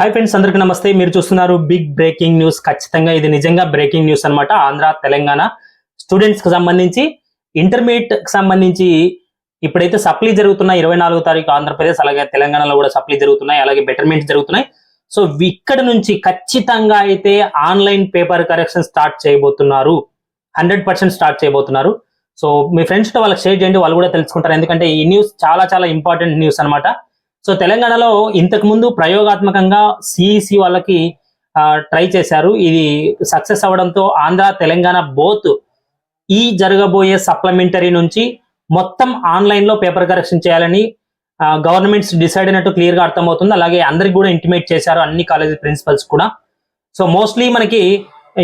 Hi friends అందరికీ నమస్తే. మీరు చూస్తున్నారు బిగ్ బ్రేకింగ్ న్యూస్ ఖచ్చితంగా ఇది నిజంగా బ్రేకింగ్ న్యూస్ అన్నమాట. ఆంధ్ర తెలంగాణ స్టూడెంట్స్కి సంబంధించి ఇంటర్మీడియట్కి సంబంధించి ఇప్పుడైతే సప్లీ జరుగుతున్నాయి. ఇరవై నాలుగో తారీఖు ఆంధ్రప్రదేశ్ అలాగే తెలంగాణలో కూడా సప్లీ జరుగుతున్నాయి. అలాగే బెటర్మెంట్ జరుగుతున్నాయి. సో ఇక్కడ నుంచి ఖచ్చితంగా అయితే ఆన్లైన్ పేపర్ కరెక్షన్ స్టార్ట్ చేయబోతున్నారు. హండ్రెడ్ పర్సెంట్ స్టార్ట్ చేయబోతున్నారు. సో మీ ఫ్రెండ్స్తో వాళ్ళకి షేర్ చేయండి. వాళ్ళు కూడా తెలుసుకుంటారు. ఎందుకంటే ఈ న్యూస్ చాలా చాలా ఇంపార్టెంట్ న్యూస్ అన్నమాట. సో తెలంగాణలో ఇంతకు ముందు ప్రయోగాత్మకంగా సిఈసి వాళ్ళకి ట్రై చేశారు. ఇది సక్సెస్ అవ్వడంతో ఆంధ్ర తెలంగాణ బోత్ ఈ జరగబోయే సప్లిమెంటరీ నుంచి మొత్తం ఆన్లైన్లో పేపర్ కరెక్షన్ చేయాలని గవర్నమెంట్స్ డిసైడ్ అయినట్టు క్లియర్గా అర్థమవుతుంది. అలాగే అందరికి కూడా ఇంటిమేట్ చేశారు అన్ని కాలేజీ ప్రిన్సిపల్స్ కూడా. సో మోస్ట్లీ మనకి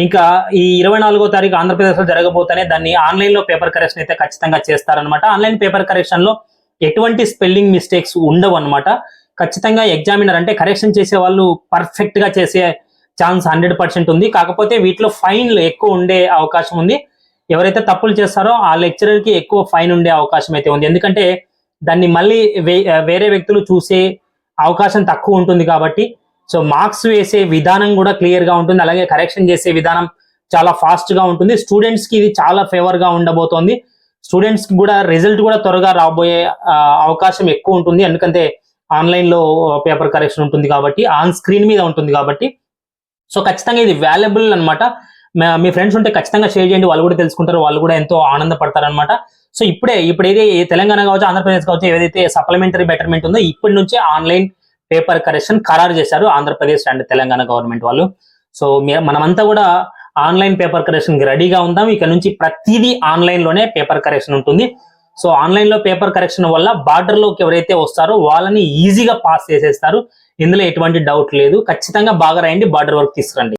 ఇంకా ఈ ఇరవై నాలుగో తారీఖు ఆంధ్రప్రదేశ్లో జరగబోతేనే దాన్ని ఆన్లైన్లో పేపర్ కరెక్షన్ అయితే ఖచ్చితంగా చేస్తారనమాట ఆన్లైన్ పేపర్ కరెక్షన్లో ఎటువంటి స్పెల్లింగ్ మిస్టేక్స్ ఉండవు అనమాట ఖచ్చితంగా ఎగ్జామినర్ అంటే కరెక్షన్ చేసే వాళ్ళు పర్ఫెక్ట్గా చేసే ఛాన్స్ హండ్రెడ్ పర్సెంట్ ఉంది. కాకపోతే వీటిలో ఫైన్లు ఎక్కువ ఉండే అవకాశం ఉంది. ఎవరైతే తప్పులు చేస్తారో ఆ లెక్చరర్కి ఎక్కువ ఫైన్ ఉండే అవకాశం అయితే ఉంది. ఎందుకంటే దాన్ని మళ్ళీ వే- వేరే వ్యక్తులు చూసే అవకాశం తక్కువ ఉంటుంది కాబట్టి సో మార్క్స్ వేసే విధానం కూడా క్లియర్గా ఉంటుంది. అలాగే కరెక్షన్ చేసే విధానం చాలా ఫాస్ట్గా ఉంటుంది. స్టూడెంట్స్కి ఇది చాలా ఫేవర్గా ఉండబోతోంది. స్టూడెంట్స్కి కూడా రిజల్ట్ కూడా త్వరగా రాబోయే అవకాశం ఎక్కువ ఉంటుంది. ఎందుకంటే ఆన్లైన్లో పేపర్ కరెక్షన్ ఉంటుంది కాబట్టి ఆన్ స్క్రీన్ మీద ఉంటుంది కాబట్టి. సో ఖచ్చితంగా ఇది వాల్యుబుల్ అనమాట మీ ఫ్రెండ్స్ ఉంటే ఖచ్చితంగా షేర్ చేయండి. వాళ్ళు కూడా తెలుసుకుంటారు. వాళ్ళు కూడా ఎంతో ఆనందపడతారనమాట సో ఇప్పుడే ఇప్పుడు ఏది తెలంగాణ కావచ్చు ఆంధ్రప్రదేశ్ కావచ్చు ఏదైతే సప్లిమెంటరీ బెటర్మెంట్ ఉందో ఇప్పటి నుంచే ఆన్లైన్ పేపర్ కరెక్షన్ ఖరారు చేశారు ఆంధ్రప్రదేశ్ అండ్ తెలంగాణ గవర్నమెంట్ వాళ్ళు. సో మనమంతా కూడా ఆన్లైన్ పేపర్ కరెక్షన్ రెడీగా ఉందాం. ఇక నుంచి ప్రతిదీ ఆన్లైన్లోనే పేపర్ కరెక్షన్ ఉంటుంది. సో ఆన్లైన్లో పేపర్ కరెక్షన్ వల్ల బార్డర్లోకి ఎవరైతే వస్తారో వాళ్ళని ఈజీగా పాస్ చేసేస్తారు. ఇందులో ఎటువంటి డౌట్ లేదు. ఖచ్చితంగా బాగా రాయండి బార్డర్ వరకు తీసుకురండి.